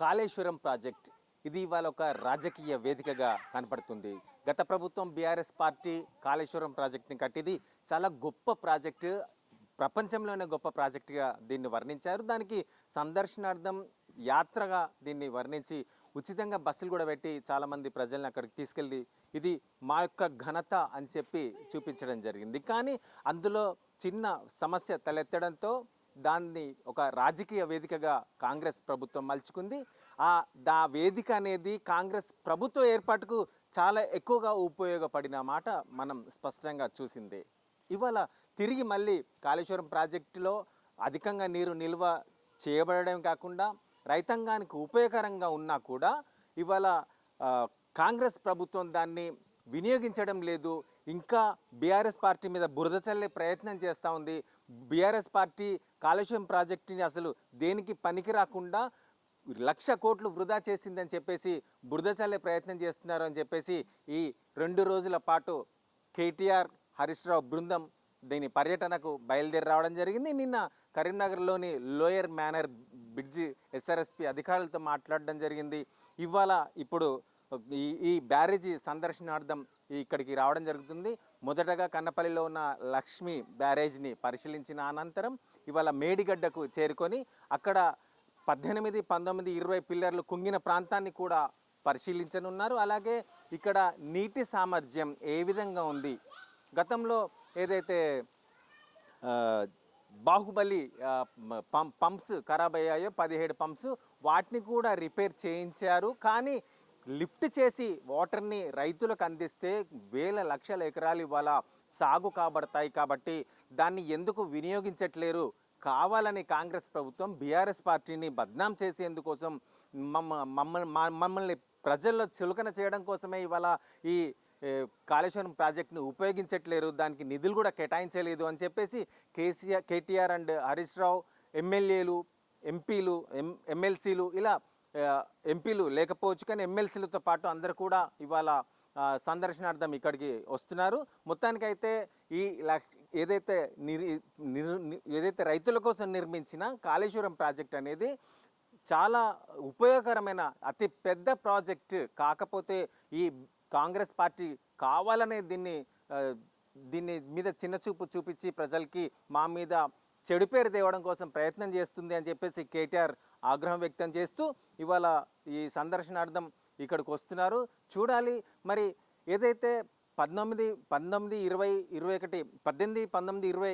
Kaleshwaram project ఇది ఇవాళ ఒక రాజకీయ వేదికగా కనపడుతుంది. గత ప్రభుత్వం బీఆర్ఎస్ పార్టీ కాళేశ్వరం ప్రాజెక్ట్ని కట్టిది. చాలా గొప్ప ప్రాజెక్టు ప్రపంచంలోనే గొప్ప ప్రాజెక్టుగా దీన్ని వర్ణించారు. దానికి సందర్శనార్థం యాత్రగా దీన్ని వర్ణించి ఉచితంగా బస్సులు కూడా పెట్టి చాలామంది ప్రజల్ని అక్కడికి తీసుకెళ్ళి ఇది మా యొక్క ఘనత అని చెప్పి చూపించడం జరిగింది. కానీ అందులో చిన్న సమస్య తలెత్తడంతో దాన్ని ఒక రాజకీయ వేదికగా కాంగ్రెస్ ప్రభుత్వం మలుచుకుంది. ఆ దా వేదిక అనేది కాంగ్రెస్ ప్రభుత్వ ఏర్పాటుకు చాలా ఎక్కువగా ఉపయోగపడిన మాట మనం స్పష్టంగా చూసిందే. ఇవాళ తిరిగి మళ్ళీ కాళేశ్వరం ప్రాజెక్టులో అధికంగా నీరు నిల్వ చేయబడడం కాకుండా రైతాంగానికి ఉపయోగకరంగా ఉన్నా కూడా ఇవాళ కాంగ్రెస్ ప్రభుత్వం దాన్ని వినియోగించడం లేదు. ఇంకా బీఆర్ఎస్ పార్టీ మీద బురద చల్లే ప్రయత్నం చేస్తూ ఉంది. బీఆర్ఎస్ పార్టీ కాలుష్యం ప్రాజెక్టుని అసలు దేనికి పనికి రాకుండా లక్ష కోట్లు వృధా చేసిందని చెప్పేసి బురద చల్లే ప్రయత్నం చేస్తున్నారు అని చెప్పేసి ఈ రెండు రోజుల పాటు కేటీఆర్ హరీష్ రావు బృందం దీని పర్యటనకు బయలుదేరి రావడం జరిగింది. నిన్న కరీంనగర్లోని లోయర్ మేనర్ బ్రిడ్జి ఎస్ఆర్ఎస్పి అధికారులతో మాట్లాడడం జరిగింది. ఇవాళ ఇప్పుడు ఈ ఈ బ్యారేజీ సందర్శనార్థం ఇక్కడికి రావడం జరుగుతుంది. మొదటగా కన్నపల్లిలో ఉన్న లక్ష్మి బ్యారేజ్ని పరిశీలించిన అనంతరం ఇవాళ మేడిగడ్డకు చేరుకొని అక్కడ పద్దెనిమిది పంతొమ్మిది ఇరవై పిల్లర్లు కుంగిన ప్రాంతాన్ని కూడా పరిశీలించనున్నారు. అలాగే ఇక్కడ నీటి సామర్థ్యం ఏ విధంగా ఉంది? గతంలో ఏదైతే బాహుబలి పంప్స్ ఖరాబ్ అయ్యాయో పదిహేడు పంప్స్ వాటిని కూడా రిపేర్ చేయించారు. కానీ లిఫ్ట్ చేసి వాటర్ని రైతులకు అందిస్తే వేల లక్షల ఎకరాలు ఇవాళ సాగు కాబడతాయి కాబట్టి దాన్ని ఎందుకు వినియోగించట్లేరు? కావాలని కాంగ్రెస్ ప్రభుత్వం బీఆర్ఎస్ పార్టీని బద్నాం చేసేందుకోసం మమ్మ మమ్మల్ని మమ్మల్ని ప్రజల్లో చులకన చేయడం కోసమే ఇవాళ ఈ కాళేశ్వరం ప్రాజెక్ట్ని ఉపయోగించట్లేరు. దానికి నిధులు కూడా కేటాయించలేదు అని చెప్పేసి కేసీఆర్ కేటీఆర్ అండ్ హరీష్ రావు ఎమ్మెల్యేలు ఎంపీలు ఎం ఎమ్మెల్సీలు ఇలా ఎంపీలు లేకపోవచ్చు కానీ ఎమ్మెల్సీలతో పాటు అందరు కూడా ఇవాళ సందర్శనార్థం ఇక్కడికి వస్తున్నారు. మొత్తానికైతే ఈ ఏదైతే నిర్ ని- ఏదైతే రైతుల కోసం నిర్మించిన కాళేశ్వరం ప్రాజెక్ట్ అనేది చాలా ఉపయోగకరమైన అతి పెద్ద ప్రాజెక్ట్ కాకపోతే ఈ కాంగ్రెస్ పార్టీ కావాలనే దీన్ని దీన్ని మీద చిన్న చూపు చూపించి ప్రజలకి మా మీద చెడు పేరు తేవడం కోసం ప్రయత్నం చేస్తుంది అని చెప్పేసి కేటీఆర్ ఆగ్రహం వ్యక్తం చేస్తూ ఇవాళ ఈ సందర్శనార్థం ఇక్కడికి వస్తున్నారు. చూడాలి. మరి ఏదైతే పద్నామిది పంతొమ్మిది ఇరవై ఇరవై ఒకటి పద్దెనిమిది పంతొమ్మిది ఇరవై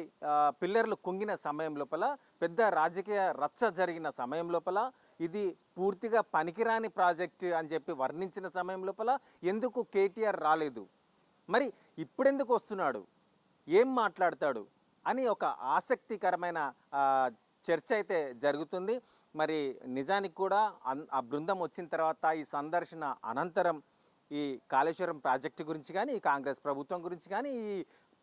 పిల్లర్లు కుంగిన సమయం లోపల పెద్ద రాజకీయ రచ్చ జరిగిన సమయం లోపల ఇది పూర్తిగా పనికిరాని ప్రాజెక్ట్ అని చెప్పి వర్ణించిన సమయం లోపల ఎందుకు కేటీఆర్ రాలేదు? మరి ఇప్పుడెందుకు వస్తున్నాడు? ఏం మాట్లాడతాడు? అని ఒక ఆసక్తికరమైన చర్చ అయితే జరుగుతుంది. మరి నిజానికి కూడా అన్- ఆ బృందం వచ్చిన తర్వాత ఈ సందర్శన అనంతరం ఈ కాళేశ్వరం ప్రాజెక్టు గురించి కానీ ఈ కాంగ్రెస్ ప్రభుత్వం గురించి కానీ ఈ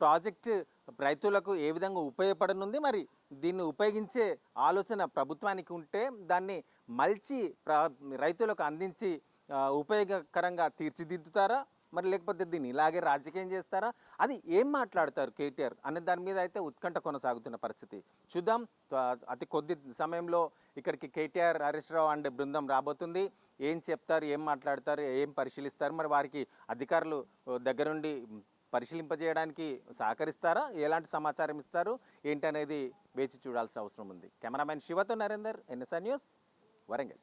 ప్రాజెక్టు రైతులకు ఏ విధంగా ఉపయోగపడనుంది? మరి దీన్ని ఉపయోగించే ఆలోచన ప్రభుత్వానికి ఉంటే దాన్ని మల్చి ప్ర రైతులకు అందించి ఉపయోగకరంగా తీర్చిదిద్దుతారా? మరి లేకపోతే దీన్ని ఇలాగే రాజకీయం చేస్తారా? అది ఏం మాట్లాడతారు కేటీఆర్? అనే దాని మీద అయితే ఉత్కంఠ కొనసాగుతున్న పరిస్థితి. చూద్దాం. అతి కొద్ది సమయంలో ఇక్కడికి కేటీఆర్ హరీష్ రావు అండ్ బృందం రాబోతుంది. ఏం చెప్తారు? ఏం మాట్లాడతారు? ఏం పరిశీలిస్తారు? మరి వారికి అధికారులు దగ్గరుండి పరిశీలింపజేయడానికి సహకరిస్తారా? ఎలాంటి సమాచారం ఇస్తారు? ఏంటనేది వేచి చూడాల్సిన అవసరం ఉంది. కెమెరామెన్ శివతో నరేందర్ ఎన్ఎస్ఆర్ న్యూస్ వరంగల్.